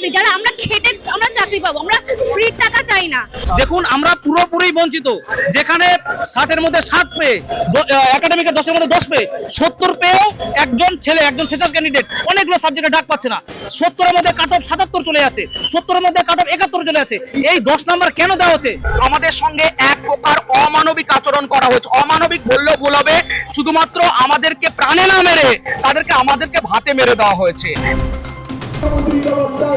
চাকরি যারা আমরা খেটে আমরা চাকরি পাবো আমরা ফ্রি টাকা চাই না। দেখুন আমরা পুরোপুরি বঞ্চিত। যেখানে ষাটের মধ্যে ষাট পেয়ে একাডেমিকের দশের মধ্যে দশ পেয়ে সত্তর পেয়েও একজন ছেলে একজন ক্যান্ডিডেট অনেকগুলো সাবজেক্টে ডাক পাচ্ছে না। সত্তরের মধ্যে কাট অফ সাতাত্তর চলে যাচ্ছে সত্তরের মধ্যে কাট অফ একাত্তর চলে যাচ্ছে এই দশ নাম্বার কেন দেওয়া হচ্ছে? আমাদের সঙ্গে এক প্রকার অমানবিক আচরণ করা হয়েছে। অমানবিক বললেও ভুল হবে। শুধুমাত্র আমাদেরকে প্রাণে না মেরে তাদেরকে আমাদেরকে ভাতে মেরে দেওয়া হয়েছে। Bye.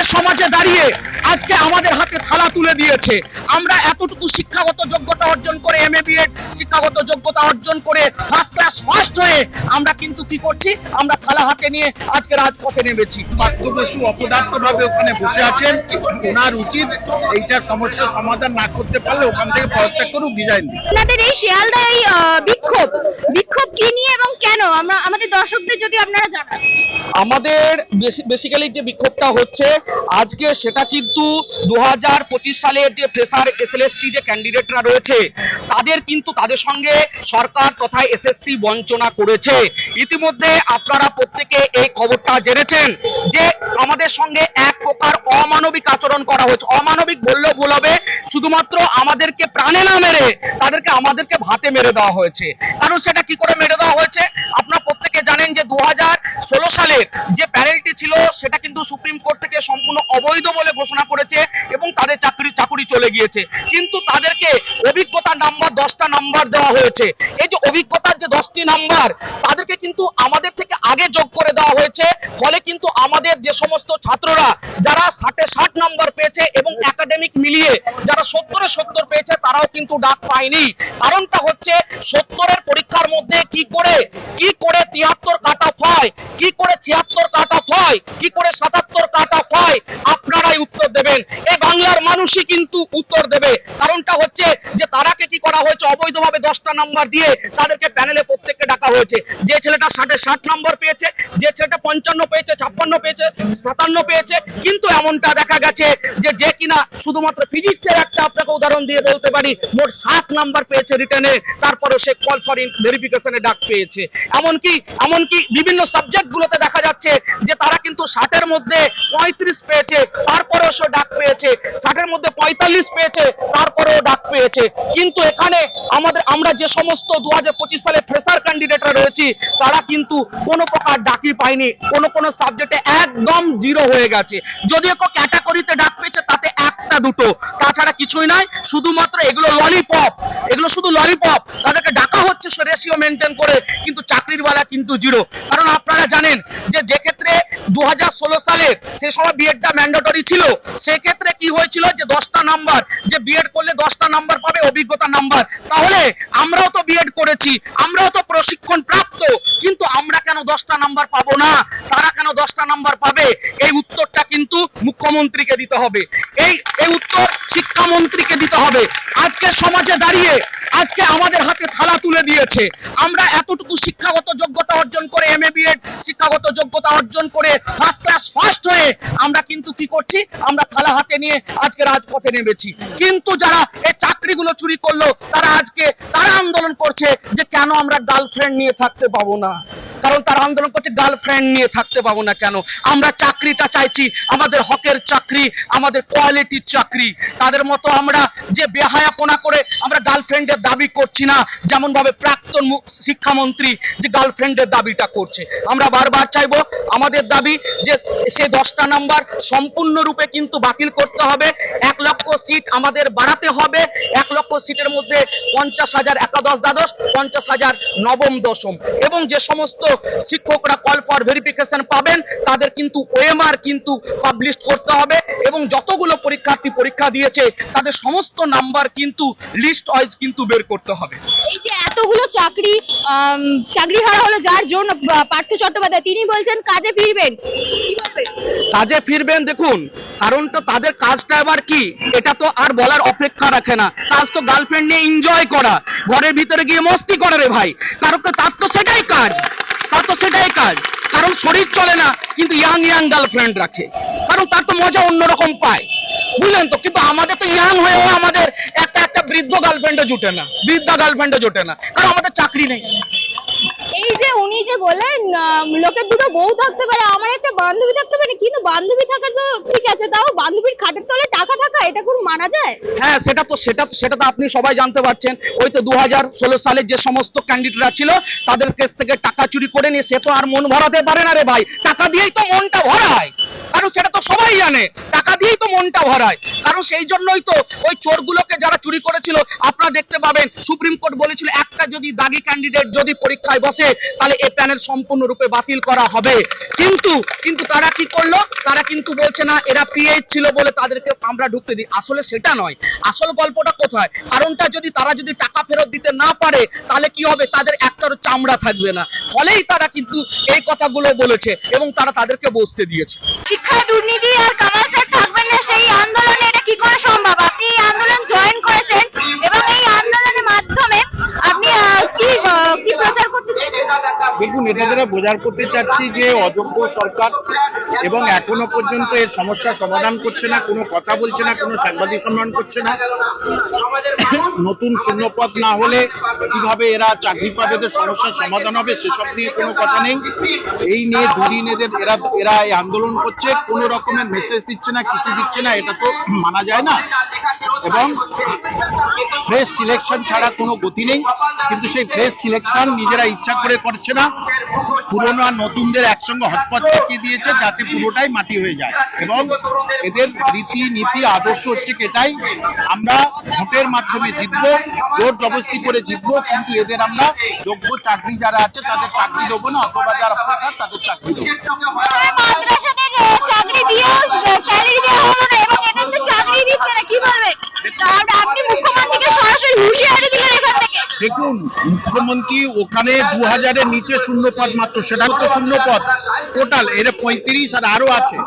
আজকে সমাজে দাঁড়িয়ে আজকে আমাদের হাতে থালা তুলে দিয়েছে। আমরা এতটুকু শিক্ষাগত যোগ্যতা অর্জন করে এম এ বিএড শিক্ষাগত যোগ্যতা অর্জন করে ফার্স্ট ক্লাস ফার্স্ট হয়ে আমরা কিন্তু কি করছি? আমরা থালা হাতে নিয়ে আজকে রাজপথে নেমেছি। পার্থ বসু অপদার্থ ভাবে ওখানে বসে আছেন। ওনার উচিত এইটার সমস্যার সমাধান না করতে পারলে ওখান থেকে পদত্যাগ করুক ডিজাইন দিন আপনাদের এই শিয়ালদা এই বিক্ষোভ। বিক্ষোভ কি নিয়ে এবং কেন? আমরা আমাদের দর্শকদের যদি আপনারা জানান। আমাদের বেসিক্যালি যে বিক্ষোভটা হচ্ছে, আজকে সেটা কিন্তু দু হাজার পঁচিশ সালের যে ফ্রেশার এসএলএসটি যে ক্যান্ডিডেটরা রয়েছে, তাদের কিন্তু তাদের সঙ্গে সরকার তথা এসএসসি বঞ্চনা করেছে। ইতিমধ্যে আপনারা প্রত্যেকে এই খবরটা জেনেছেন যে আমাদের সঙ্গে এক প্রকার অমানবিক আচরণ করা হয়েছে। অমানবিক বললেও ভুল হবে, শুধুমাত্র আমাদেরকে প্রাণে না মেরে তাদেরকে আমাদেরকে ভাতে মেরে দেওয়া হয়েছে। কারণ সেটা কি করে মেরে দেওয়া হয়েছে? আপনারা প্রত্যেকে জানেন যে দু সালের যে প্যানেলটি ছিল সেটা কিন্তু সুপ্রিম কোর্ট থেকে সম্পূর্ণ অবৈধ বলে ঘোষণা করেছে এবং তাদের চাকরি, চাকুরি চলে গিয়েছে। কিন্তু তাদেরকে অভিজ্ঞতা নাম্বার দশটা নাম্বার দেওয়া হয়েছে। এই যে অভিজ্ঞতার যে দশটি নাম্বার তাদেরকে কিন্তু আমাদের থেকে আগে যোগ করে দেওয়া হয়েছে। ফলে কিন্তু আমাদের যে সমস্ত ছাত্ররা, যারা ষাটে ষাট নাম্বার পেয়েছে এবং একাডেমিক মিলিয়ে যারা সত্তরে সত্তর পেয়েছে, তারাও কিন্তু ডাক পায়নি। কারণটা হচ্ছে সত্তরের পরীক্ষার মধ্যে কি করে কি করে তিয়াত্তর কাট অফ হয়, কি করে ছিয়াত্তর কাট অফ হয় কি করে সাতাত্তর কাট অফ হয় আপনারাই উত্তর দেবেন। এই বাংলার মানুষই কিন্তু উত্তর দেবে। কারণটা হচ্ছে যে তারাকে কি করা হয়েছে? অবৈধভাবে দশটা নাম্বার দিয়ে তাদেরকে প্যানেলে প্রত্যেককে ডাকা হয়েছে। যে ছেলেটা ষাটে ষাট নম্বর পেয়েছে, যে ছেলেটা পঞ্চান্ন পেয়েছে, ছাপ্পান্ন পেয়েছে, সাতান্ন পেয়েছে, কিন্তু এমনটা দেখা গেছে যে যে কিনা শুধুমাত্র ফিজিক্সের একটা আপনাকে উদাহরণ দিয়ে বলতে পারি, মোট সাত নাম্বার পেয়েছে রিটার্নে, তারপরে সে কল ফর ভেরিফিকেশনে ডাক পেয়েছে। এমনকি এমনকি বিভিন্ন সাবজেক্ট গুলোতে দেখা যাচ্ছে যে তারা কিন্তু ষাটের মধ্যে পঁয়ত্রিশ পেয়েছে, তারপরেও সে ডাক পেয়েছে। ষাটের মধ্যে পঁয়তাল্লিশ পেয়েছে, তারপরেও ডাক পেয়েছে। কিন্তু এখানে আমাদের, আমরা যে সমস্ত দু হাজার পঁচিশ সালে ফ্রেশার ক্যান্ডিডেটরা রয়েছি, তারা কিন্তু কোনো প্রকার ডাকই পায়নি। কোনো কোনো সাবজেক্টে একদম জিরো হয়ে গেছে। যদিও ক্যাটাগরিতে ডাক পেয়েছে, তাতে একটা দুটো। তাছাড়া কিছুই নাই, শুধুমাত্র এগুলো ললিপপ এগুলো শুধু ললিপপ তাদেরকে ডাকা হচ্ছে রেশিও মেনটেন করে, কিন্তু চাকরির বেলা কিন্তু জিরো কারণ আপনারা জানেন যে যে ক্ষেত্রে দু সালের সে সময় বিএডটা ম্যান্ডেটরি ছিল সেক্ষেত্রে কি হয়েছিল যে দশটা নাম্বার যে বিএড করলে দশটা নাম্বার পাবে, অভিজ্ঞতা নাম্বার তাহলে আমরাও তো বিএড করেছি, আমরাও তো প্রশিক্ষণ প্রাপ্ত, কিন্তু আমরা কেন দশটা নাম্বার পাবো না? তারা কেন দশটা নাম্বার পাবে? এই উত্তরটা কিন্তু মুখ্যমন্ত্রীকে দিতে হবে। এই এই উত্তর শিক্ষামন্ত্রীকে দিতে হবে। আজকে সমাজে দাঁড়িয়ে, আজকে আমাদের হাতে থালা তুলে দিয়েছে। আমরা এতটুকু শিক্ষাগত যোগ্যতা অর্জন করে এম শিক্ষাগত যোগ্যতা অর্জন করে ফার্স্ট ক্লাস ফার্স্ট হয়ে আমরা কিন্তু কি করছি? আমরা থালা হাতে নিয়ে আজকে রাজপথে নেমেছি। কিন্তু যারা এই চাকরিগুলো চুরি করল, তারা আজকে, তারা আন্দোলন করছে যে কেন আমরা গার্লফ্রেন্ড নিয়ে থাকতে পাবো না? কারণ তারা আন্দোলন করছে গার্লফ্রেন্ড নিয়ে থাকতে পাবো না কেন? আমরা চাকরিটা চাইছি, আমাদের হকের চাকরি, আমাদের কোয়ালিটির চাকরি। তাদের মতো আমরা যে বেহায়াপনা করে আমরা গার্লফ্রেন্ডের দাবি করছি না যেমন ভাবে প্রাক্তন শিক্ষামন্ত্রী যে গার্লফ্রেন্ডের দাবিটা করছে। আমরা বারবার চাইব আমাদের দাবি যে সে দশটা নাম্বার সম্পূর্ণরূপে কিন্তু বাতিল করতে হবে। এক লক্ষ সিট আমাদের বাড়াতে হবে। এক লক্ষ সিটের মধ্যে পঞ্চাশ হাজার একাদশ দ্বাদশ, পঞ্চাশ হাজার নবম দশম। এবং যে সমস্ত শিক্ষকরা কল ফর ভেরিফিকেশন পাবেন, তাদের কিন্তু ওএমআর কিন্তু পাবলিশ করতে হবে। এবং যতগুলো পরীক্ষার্থী পরীক্ষা দিয়েছে তাদের সমস্ত নাম্বার কিন্তু লিস্ট ওয়াইজ কিন্তু বের করতে হবে। এই যে এতগুলো চাকরি চাকরি হারা হলো যার জন্য পার্থ চট্টোপাধ্যায় তিনি বলছেন কাজে ফিরবেন। কি বলবেন? কাজে ফিরবেন দেখুন কারণ তো তাদের কাজটা এবার কি? এটা তো আর বলার অপেক্ষা রাখে না। কাজ তো গার্লফ্রেন্ড নিয়ে এনজয় করা ঘরের ভিতরে গিয়ে মস্তি করে রে ভাই। কারণ তো তার তো সেটাই কাজ। তার তো সেটাই কাজ। কারণ শরীর চলে না, কিন্তু ইয়াং ইয়াং গার্লফ্রেন্ড রাখে। কারণ তার তো মজা অন্যরকম পায়। বুঝলেন তো? কিন্তু আমাদের তো ইয়াং হয়েও আমাদের একটা একটা বৃদ্ধ গার্লফ্রেন্ডও জুটে না। বৃদ্ধা গার্লফ্রেন্ডও জুটে না। কারণ আমাদের চাকরি নেই। এই যে উনি যে বললেন আম, লোকের দুটো বউ থাকতে পারে আমার একটা বান্ধবী থাকতে পারে কিন্তু বান্ধবী থাকা তো ঠিক আছে তাও বান্ধবীর খাটের তলে টাকা থাকা এটা কোন মানা যায়? হ্যাঁ সেটা তো সেটা সেটা তো আপনি সবাই জানতে পারছেন। ওই তো দু হাজার ষোলো সালে যে সমস্ত ক্যান্ডিডেটরা ছিল তাদের কাছ থেকে টাকা চুরি করে নিয়ে সে তো আর মন ভরাতে পারে না রে ভাই। টাকা দিয়েই তো মনটা ভরায়। কারণ সেটা তো সবাই জানে। টাকা দিয়েই তো মনটা ভরায়। কারণ সেই জন্যই তো ওই চোরগুলোকে যারা চুরি করেছিল আপনারা দেখতে পাবেন সুপ্রিম কোর্ট বলেছিল একটা যদি দাগি ক্যান্ডিডেট যদি পরীক্ষায় বসে তাহলে এই প্যানেল সম্পূর্ণরূপে বাতিল করা হবে। কিন্তু কিন্তু তারা কি করল? তারা কিন্তু বলছে, না, এরা পিএইচ ছিল বলে তাদেরকে আমরা ঢুকতে দিই। আসলে সেটা নয়। আসল গল্পটা কোথায়? কারণটা যদি তারা যদি টাকা ফেরত দিতে না পারে, তাহলে কি হবে? তাদের একটারও চামড়া থাকবে না। ফলেই তারা কিন্তু এই কথাগুলো বলেছে এবং তারা তাদেরকে বসতে দিয়েছে। শিক্ষা, দুর্নীতি আর কামাল স্যার থাকবেন না, সেই আন্দোলনে এটা কি করে সম্ভব? আপনি এই আন্দোলন জয়েন করেছেন এবং এই আন্দোলনের মাধ্যমে আপনি কি কি প্রচার করতে চান? দেখুন, এটা দ্বারা বোঝার করতে চাচ্ছি যে অযোগ্য সরকার এবং এখনও পর্যন্ত এর সমস্যা সমাধান করছে না, কোনো কথা বলছে না, কোনো সাংবাদিক সম্মেলন করছে না। নতুন শূন্যপদ না হলে কীভাবে এরা চাকরি পাবে, এদের সমস্যার সমাধান হবে, সেসব নিয়ে কোনো কথা নেই। এই নিয়ে দুদিন এদের, এরা এরা এই আন্দোলন করছে, কোনো রকমের মেসেজ দিচ্ছে না, কিছু দিচ্ছে না, এটা তো মানা যায় না। এবং ফ্রেশ সিলেকশন ছাড়া কোনো গতি নেই, কিন্তু সেই ফ্রেশ সিলেকশন নিজেরা ইচ্ছা করে করছে না। পুরনো আর নতুনদের একসঙ্গে হটপট পাকিয়ে দিয়েছে যাতে পুরোটাই মাটি হয়ে যায়। এবং এদের রীতি নীতি আদর্শ হচ্ছে এটাই, আমরা ভোটের মাধ্যমে জিতবো, জোর জবরদস্তি করে জিতবো, কিন্তু এদের আমরা যোগ্য চাকরি যারা আছে তাদের চাকরি দেবো না, অথবা যারা প্রসাদ তাদের চাকরি দেবো। চাকরি তো চাকরি দিচ্ছে না, কি বলবেন? আর আপনি মুখ্যমন্ত্রীকে সরাসরি হুঁশিয়ারি দিলেন এখান থেকে। দেখুন, মুখ্যমন্ত্রী ওখানে দু হাজারের নিচে শূন্য পদ মাত্র তো শূন্য পদ টোটাল এর পঁয়ত্রিশ আর আরও আছে।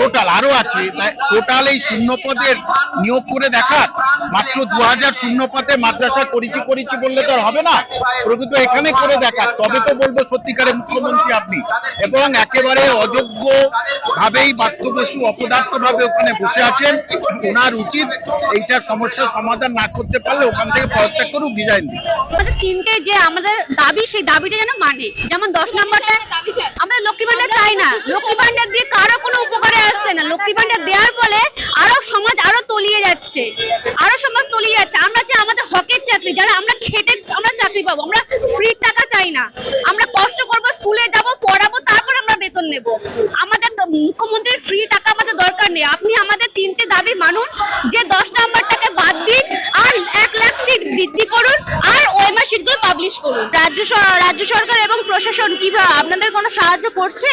টোটাল আরও আছে। টোটাল এই শূন্য পদের নিয়োগ করে দেখার। মাত্র দু হাজার শূন্য পদে মাদ্রাসা করেছি করেছি বললে তো হবে না। প্রকৃত এখানে করে দেখার। তবে তো বলব সত্যিকারের মুখ্যমন্ত্রী আপনি। এবং একেবারে অযোগ্য ভাবেই বাদ্যবসু অপদার্থ ভাবে ওখানে বসে আছেন। ওনার উচিত এইটার সমস্যার সমাধান না করতে পারলে ওখান থেকে পদত্যাগ করুক ডিজাইন দিন আমাদের তিনটে যে আমাদের দাবি সেই দাবিটা যেন মানে। যেমন দশ নম্বরটা আমাদের লক্ষ্মী ভান্ডার চাই না। লক্ষ্মী ভান্ডার দিয়ে কারও কোনো উপকারে আসছে না। লক্ষ্মী ভান্ডার দেওয়ার ফলে আরও সমাজ আরও তলিয়ে যাচ্ছে। আরও সমাজ তলিয়ে যাচ্ছে। আমরা চাই আমাদের হকের চাকরি। যারা আমরা খেটে আমরা চাকরি পাবো। আমরা ফ্রি টাকা চাই না। আমরা কষ্ট করব স্কুলে যাব পড়াবো তারপর আমরা বেতন নেব। আমাদের মুখ্যমন্ত্রীর ফ্রি টাকা আমাদের দরকার নেই। আপনি আমাদের তিনটে দাবি মানুন, যে দশ নাম্বারটাকে বাদ দিন আর এক লাখ সিট বৃদ্ধি করুন আর ওএমআর সিটগুলো পাবলিশ করুন। রাজ্য রাজ্য সরকার এবং প্রশাসন কীভাবে আপনাদের কোনো সাহায্য করছে?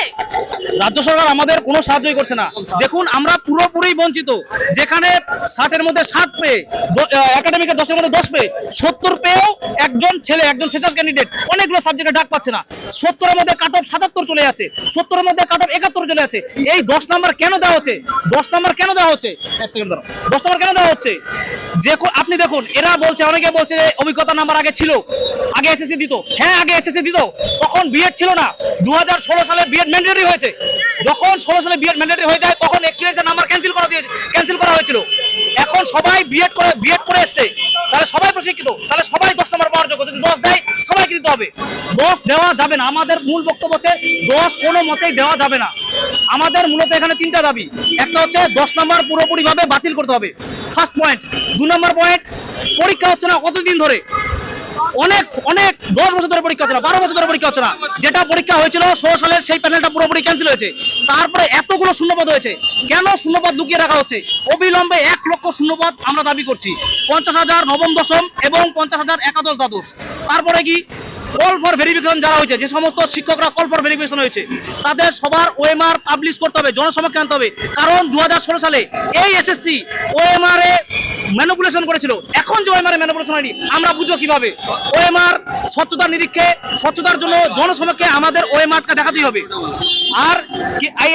রাজ্য সরকার আমাদের কোনো সাহায্যই করছে না। দেখুন, আমরা পুরোপুরি বঞ্চিত। যেখানে ষাটের মধ্যে ষাট পেয়ে একাডেমিকের দশের মধ্যে দশ পেয়ে, সত্তর পেয়েও একজন ছেলে, একজন ফেসার ক্যান্ডিডেট অনেকগুলো সাবজেক্টে ডাক পাচ্ছে না। সত্তরের মধ্যে কাট অফ সাতাত্তর চলে যাচ্ছে। সত্তরের মধ্যে কাট অফ একাত্তর চলে যাচ্ছে। এই দশ নাম্বার কেন দেওয়া হচ্ছে? দশ নাম্বার কেন দেওয়া হচ্ছে? এক সেকেন্ড ধরো দশ নাম্বার কেন দেওয়া হচ্ছে? যে আপনি দেখুন, এরা বলছে, অনেকে বলছে যে অভিজ্ঞতা নাম্বার আগে ছিল, আগে এসএসসি দিত। হ্যাঁ আগে এসএসসি দিত। তখন বিএড ছিল না। দু সালে বিএড ম্যান্ডেটরি হয়েছে। যখন ষোলো সালে বিএড ম্যান্ডেটরি হয়ে যায়, তখন এক্সপিরিয়েন্সের নাম্বার ক্যান্সেল করা দিয়েছে ক্যান্সেল করা হয়েছিল। এখন সবাই বিএড করে বিএড করে এসছে। তাহলে সবাই প্রশিক্ষিত। তাহলে সবাই দশ নম্বর পাওয়ার যোগ্য। যদি দশ দেয়, সবাইকে দিতে হবে। দশ দেওয়া যাবে না। আমাদের মূল বক্তব্য হচ্ছে, দশ কোনো মতেই দেওয়া যাবে না। আমাদের মূলত এখানে তিনটা দাবি। একটা হচ্ছে দশ নম্বর পুরোপুরি ভাবে বাতিল করতে হবে। ফার্স্ট পয়েন্ট দু নম্বর পয়েন্ট পরীক্ষা হচ্ছে না কতদিন ধরে? অনেক অনেক, দশ বছর ধরে পরীক্ষা হচ্ছে না, বারো বছর ধরে পরীক্ষা হচ্ছে না। যেটা পরীক্ষা হয়েছিল ষোলো সালের সেই প্যানেলটা পুরোপুরি ক্যান্সেল হয়েছে। তারপরে এতগুলো শূন্যপদ হয়েছে। কেন শূন্যপদ লুকিয়ে রাখা হচ্ছে? অবিলম্বে এক লক্ষ শূন্যপদ আমরা দাবি করছি। পঞ্চাশ হাজার নবম দশম এবং পঞ্চাশ হাজার একাদশ দ্বাদশ। তারপরে কি? কল ফর ভেরিফিকেশন যারা হয়েছে, যে সমস্ত শিক্ষকরা কল ফর ভেরিফিকেশন হয়েছে, তাদের সবার ওএমআর পাবলিশ করতে হবে, জনসমক্ষে আনতে হবে। কারণ দু হাজার ষোলো সালে এই এসএসসি ওএমআর এ ম্যানিপুলেশন করেছিল। এখন যে ওএমআর ম্যানিপুলেশন হয়নি, আমরা বুঝব কীভাবে? ওএমআর স্বচ্ছতার নিরীক্ষে স্বচ্ছতার জন্য জনসমক্ষে আমাদের ওএমআরটা দেখাতেই হবে। আর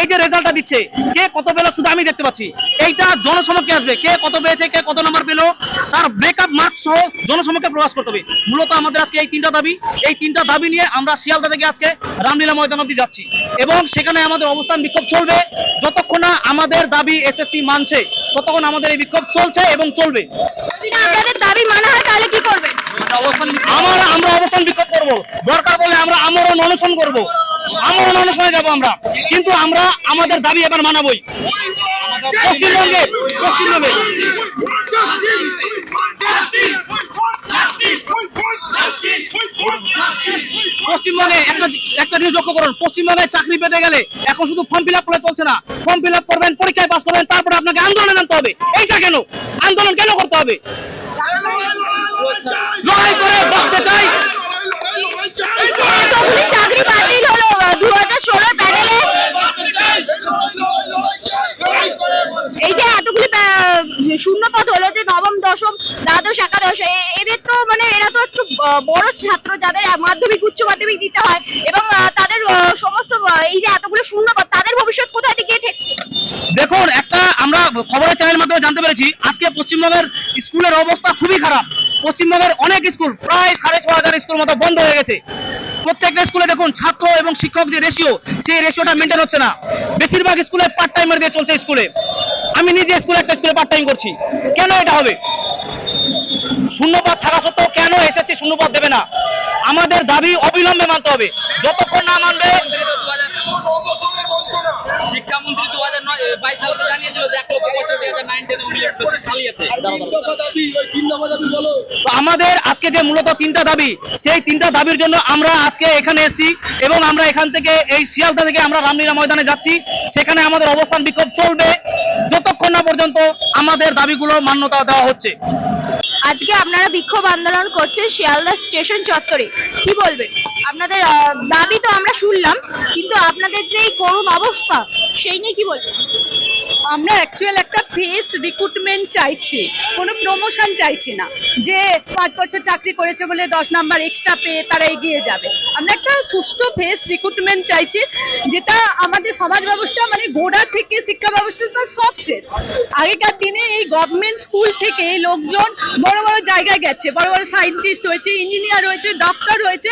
এই যে রেজাল্টটা দিচ্ছে, কে কত পেল শুধু আমি দেখতে পাচ্ছি। এইটা জনসমক্ষে আসবে, কে কত পেয়েছে, কে কত নাম্বার পেল, তার ব্রেকআপ মার্কস সহ জনসমক্ষে প্রকাশ করতে হবে। মূলত আমাদের আজকে এই তিনটা দাবি। এই তিনটা দাবি নিয়ে আমরা শিয়ালদা থেকে আজকে রামলীলা ময়দান অব্দি যাচ্ছি। এবং সেখানে আমাদের অবস্থান বিক্ষোভ চলবে যতক্ষণ না আমাদের দাবি এসএসসি মানছে ততক্ষণ আমাদের এই বিক্ষোভ চলছে এবং চলবে। যদি না আপনাদের দাবি মানা হয় তাহলে কি করবেন আমরা আমরা অবস্থান বিক্ষোভ করব। দরকার বলে আমরা আমরণ অনশন করব। আমরণ অনশনে যাব আমরা। কিন্তু আমরা আমাদের দাবি এবার মানাবই। পশ্চিমবঙ্গে পশ্চিমবঙ্গে। পশ্চিমবঙ্গে একটা একটা জিনিস লক্ষ্য করুন, পশ্চিমবঙ্গে চাকরি পেতে গেলে এখন শুধু ফর্ম ফিল আপ করে চলছে না। ফর্ম ফিল আপ করবেন, পরীক্ষায় পাস করবেন, তারপরে আপনাকে আন্দোলনে নামতে হবে। এইটা কেন? আন্দোলন কেন করতে হবে? লড়াই করে বাঁচতে চাই। চাকরি এই যে এতগুলি প্যা- শূন্য পদ হলো যে নবম, দশম, দ্বাদশ, একাদশ এদের তো মানে এরা তো একটু বড় ছাত্র যাদের মাধ্যমিক, উচ্চ মাধ্যমিক দিতে হয় এবং তাদের সমস্ত এই যে এতগুলো শূন্য পদ তাদের ভবিষ্যৎ কোথায় দিকে ঠেকছে দেখুন, একটা আমরা খবরের চ্যানেল মাধ্যমে জানতে পেরেছি, আজকে পশ্চিমবঙ্গের স্কুলের অবস্থা খুবই খারাপ। পশ্চিমবঙ্গের অনেক স্কুল, প্রায় সাড়ে ছ হাজার স্কুল মতো বন্ধ হয়ে গেছে। প্রত্যেকটা স্কুলে দেখুন, ছাত্র এবং শিক্ষক যে রেশিও সেই রেশিওটা মেনটেন হচ্ছে না। বেশিরভাগ স্কুলে পার্ট টাইমার দিয়ে চলছে স্কুলে। আমি নিজে স্কুলে একটা স্কুলে পার্ট টাইম করছি। কেন এটা হবে? শূন্যপদ থাকা সত্ত্বেও কেন এসএসসি শূন্যপদ দেবে না? আমাদের দাবি অবিলম্বে মানতে হবে। যতক্ষণ না মানবে শিক্ষামন্ত্রী দু হাজার নয় বাইশ সালে জানিয়েছিল যে এক লক্ষ পঁয়ষট্টি হাজার নাইন টেন চালিয়েছে। তো আমাদের আজকে যে মূলত তিনটা দাবি সেই তিনটা দাবির জন্য আমরা আজকে এখানে এসেছি এবং আমরা এখান থেকে এই শিয়ালদা থেকে আমরা রামলীলা ময়দানে যাচ্ছি। সেখানে আমাদের অবস্থান বিক্ষোভ চলবে। যতক্ষণ না পর্যন্ত আমাদের দাবিগুলো মান্যতা দেওয়া হচ্ছে। আজকে আপনারা বিক্ষোভ আন্দোলন করছেন শিয়ালদা স্টেশন চত্বরে। কি বলবেন? আপনাদের দাবি তো আমরা শুনলাম, কিন্তু আপনাদের যে করুণ অবস্থা, সেই নিয়ে কি বলবেন? আমরা অ্যাকচুয়াল একটা ফেস রিক্রুটমেন্ট চাইছি, কোনো প্রমোশন চাইছি না। যে পাঁচ বছর চাকরি করেছে বলে দশ নাম্বার এক্সট্রা পেয়ে তারা এগিয়ে যাবে। আমরা একটা সুষ্ঠু ফেস রিক্রুটমেন্ট চাইছি, যেটা আমাদের সমাজ ব্যবস্থা মানে গোড়া থেকে শিক্ষা ব্যবস্থা সব শেষ। আগেকার দিনে এই গভর্নমেন্ট স্কুল থেকে এই লোকজন বড় বড় জায়গায় গেছে, বড় বড় সায়েন্টিস্ট হয়েছে ইঞ্জিনিয়ার হয়েছে ডক্টর হয়েছে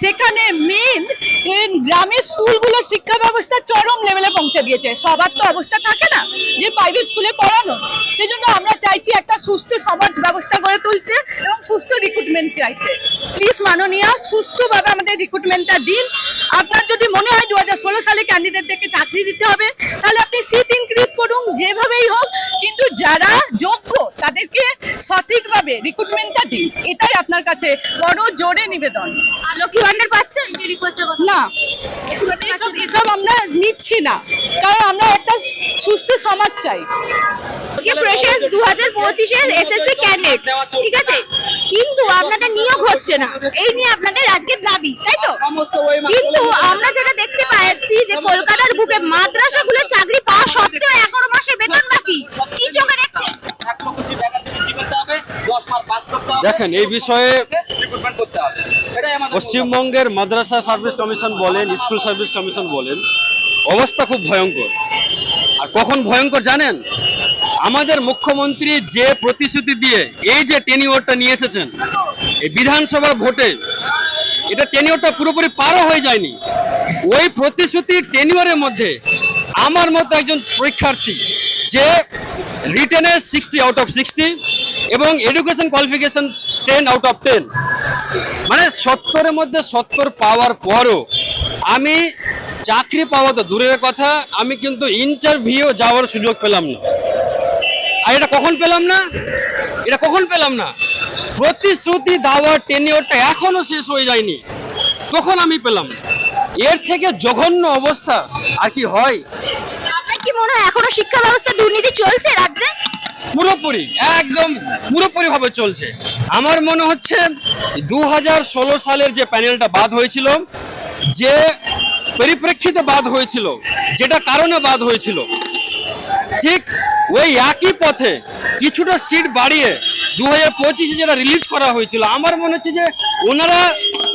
সেখানে মেন গ্রামের স্কুলগুলোর শিক্ষা ব্যবস্থা চরম লেভেলে পৌঁছে দিয়েছে। সবার তো অবস্থা থাকে না। যে প্রাইভেট স্কুলে পড়ানো। সেজন্য আমরা চাইছি একটা সুস্থ সমাজ ব্যবস্থা গড়ে তুলতে এবং সুস্থ রিক্রুটমেন্ট চাইছে প্লিজ মাননীয়া সুস্থভাবে আমাদের রিক্রুটমেন্টটা দিন। আপনার যদি মনে হয় দু হাজার ষোলো সালে ক্যান্ডিডেটদেরকে চাকরি দিতে হবে তাহলে আপনি সিট ইনক্রিজ করুন যেভাবেই হোক কিন্তু যারা যোগ্য তাদেরকে সঠিকভাবে রিক্রুটমেন্টটা দিন। এটাই আপনার কাছে বড় জোরে নিবেদন। লক্ষ্মী ভান্ডার পাচ্ছেন না। এসব আমরা নিচ্ছি না। কারণ আমরা একটা সুস্থ সমাজ চাই। ফ্রেশার্স দু হাজার পঁচিশের এসএসসি ক্যান্ডিডেট ঠিক আছে? কিন্তু আপনাদের নিয়োগ হচ্ছে না। এই নিয়ে আপনাদের আজকের দাবি তাই তো? কিন্তু আমরা যেটা দেখতে পাচ্ছি যে কলকাতার বুকে মাদ্রাসাগুলো চাকরি পাওয়া সত্ত্বেও এগারো মাসের বেতন বাকি। কি চোখে হবে দেখেন, এই বিষয়ে রিক্রুটমেন্ট করতে হবে। এটাই আমাদের পশ্চিমবঙ্গের মাদ্রাসা সার্ভিস কমিশন বলেন স্কুল সার্ভিস কমিশন বলেন অবস্থা খুব ভয়ঙ্কর। আর কখন ভয়ঙ্কর জানেন? আমাদের মুখ্যমন্ত্রী যে প্রতিশ্রুতি দিয়ে এই যে টেনিওরটা নিয়ে এসেছেন, এই বিধানসভার ভোটে, এটা টেনিওরটা পুরোপুরি পারও হয়ে যায়নি। ওই প্রতিশ্রুতির টেনিওরের মধ্যে আমার মতো একজন পরীক্ষার্থী যে রিটেনের সিক্সটি আউট অফ সিক্সটি এবং education qualification ten out of ten মানে সত্তরের মধ্যে সত্তর পাওয়ার পরও আমি চাকরি পাওয়া তো দূরের কথা আমি কিন্তু ইন্টারভিউ যাওয়ার সুযোগ পেলাম না। আর এটা কখন পেলাম না? এটা কখন পেলাম না? প্রতিশ্রুতি দেওয়ার টেনিওরটা এখনও শেষ হয়ে যায়নি। তখন আমি পেলাম এর থেকে জঘন্য অবস্থা আর কি হয়? আপনার কি মনে হয় এখনও শিক্ষা ব্যবস্থা দুর্নীতি চলছে রাজ্যে? পুরোপুরি একদম পুরোপুরি ভাবে চলছে। আমার মনে হচ্ছে দু হাজার ষোলো সালের যে প্যানেলটা বাদ হয়েছিল যে পরিপ্রেক্ষিতে বাদ হয়েছিল, যেটা কারণে বাদ হয়েছিল। ঠিক ওই একই পথে কিছুটা সিট বাড়িয়ে দু হাজার পঁচিশে যেটা রিলিজ করা হয়েছিল, আমার মনে হচ্ছে যে ওনারা,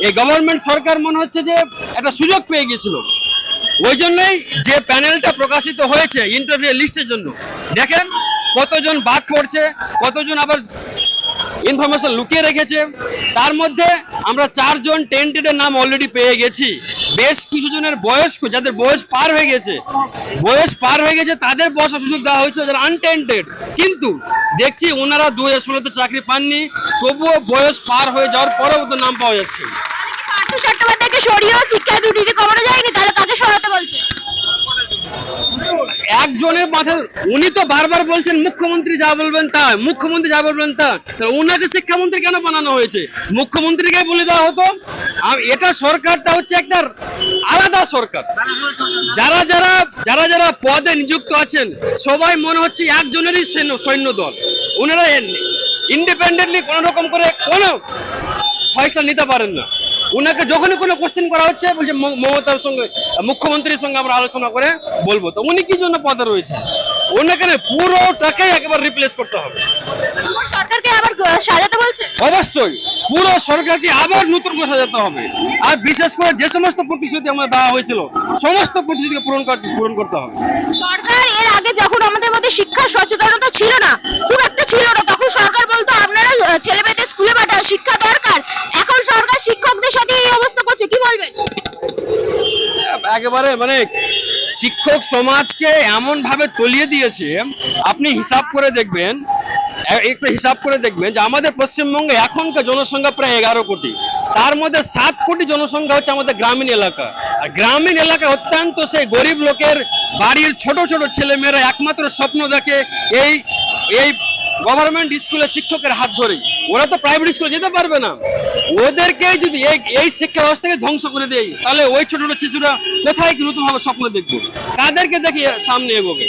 এই গভর্নমেন্ট সরকার মনে হচ্ছে যে একটা সুযোগ পেয়ে গেছিল ওই জন্যই যে প্যানেলটা প্রকাশিত হয়েছে ইন্টারভিউ লিস্টের জন্য, দেখেন কতজন বাদ পড়ছে, কতজন আবার ইনফরমেশন লুকিয়ে রেখেছে, তার মধ্যে আমরা চারজন টেন্টেডের নাম অলরেডি পেয়ে গেছি। বেশ কিছু জনের বয়স্ক, যাদের বয়স পার হয়ে গেছে। বয়স পার হয়ে গেছে, তাদের বসার সুযোগ দেওয়া হয়েছে, যারা আনটেন্টেড কিন্তু দেখছি ওনারা দু হাজার ষোলোতে চাকরি পাননি, তবুও বয়স পার হয়ে যাওয়ার পরেও তো নাম পাওয়া যাচ্ছে। দুর্নীতি কমানো যায়নি, তাহলে কাকে একজনের মাথায়, উনি তো বারবার বলছেন মুখ্যমন্ত্রী যা বলবেন তা মুখ্যমন্ত্রী যা বলবেন তা ওনাকে শিক্ষামন্ত্রী কেন বানানো হয়েছে? মুখ্যমন্ত্রীকে বলে দেওয়া হতো। আর এটা সরকারটা হচ্ছে একটা আলাদা সরকার। যারা যারা যারা যারা পদে নিযুক্ত আছেন, সবাই মনে হচ্ছে একজনেরই সৈন্য সৈন্য দল ওনারা ইন্ডিপেন্ডেন্টলি কোনো রকম করে কোনো ফয়সলা নিতে পারেন না। ওনাকে যখনই কোনো কোশ্চেন করা হচ্ছে বলছে মমতার সঙ্গে মুখ্যমন্ত্রীর সঙ্গে আমরা আলোচনা করে বলব। তো উনি কি জন্য পদে রয়েছে ওনাকে না পুরোটাকেই একবার রিপ্লেস করতে হবে। সরকারকে আবার সাজাতে বলছে? অবশ্যই। পুরো সরকারকে আবার নতুন করে সাজাতে হবে। আর বিশেষ করে যে সমস্ত প্রতিশ্রুতি আমার দেওয়া হয়েছিল সমস্ত প্রতিশ্রুতিকে পূরণ করতে পূরণ করতে হবে। সরকার এর আগে যখন আমাদের মধ্যে শিক্ষা সচেতনতা ছিল না খুব একটা ছিল না তখন সরকার বলতো আপনারা ছেলে মেয়েদের স্কুলে পাঠান শিক্ষা দরকার। এখন সরকার শিক্ষকদের সাথে এই অবস্থা করছে, কি বলবেন? একেবারে মানে শিক্ষক সমাজকে এমন ভাবে তলিয়ে দিয়েছে, আপনি হিসাব করে দেখবেন একটু হিসাব করে দেখবেন যে আমাদের পশ্চিমবঙ্গে এখনকার জনসংখ্যা প্রায় এগারো কোটি। তার মধ্যে সাত কোটি জনসংখ্যা হচ্ছে আমাদের গ্রামীণ এলাকা। আর গ্রামীণ এলাকায় অত্যন্ত সেই গরিব লোকের বাড়ির ছোট ছোট ছেলেমেয়েরা একমাত্র স্বপ্ন দেখে এই এই গভর্নমেন্ট স্কুলে শিক্ষকের হাত ধরে। ওরা তো প্রাইভেট স্কুলে যেতে পারবে না। ওদেরকে যদি এই শিক্ষা ব্যবস্থাকে ধ্বংস করে দেয়, তাহলে ওই ছোট ছোট শিশুরা কোথায় কি নতুন ভাবে স্বপ্ন দেখব? তাদেরকে দেখি সামনে এগোবে।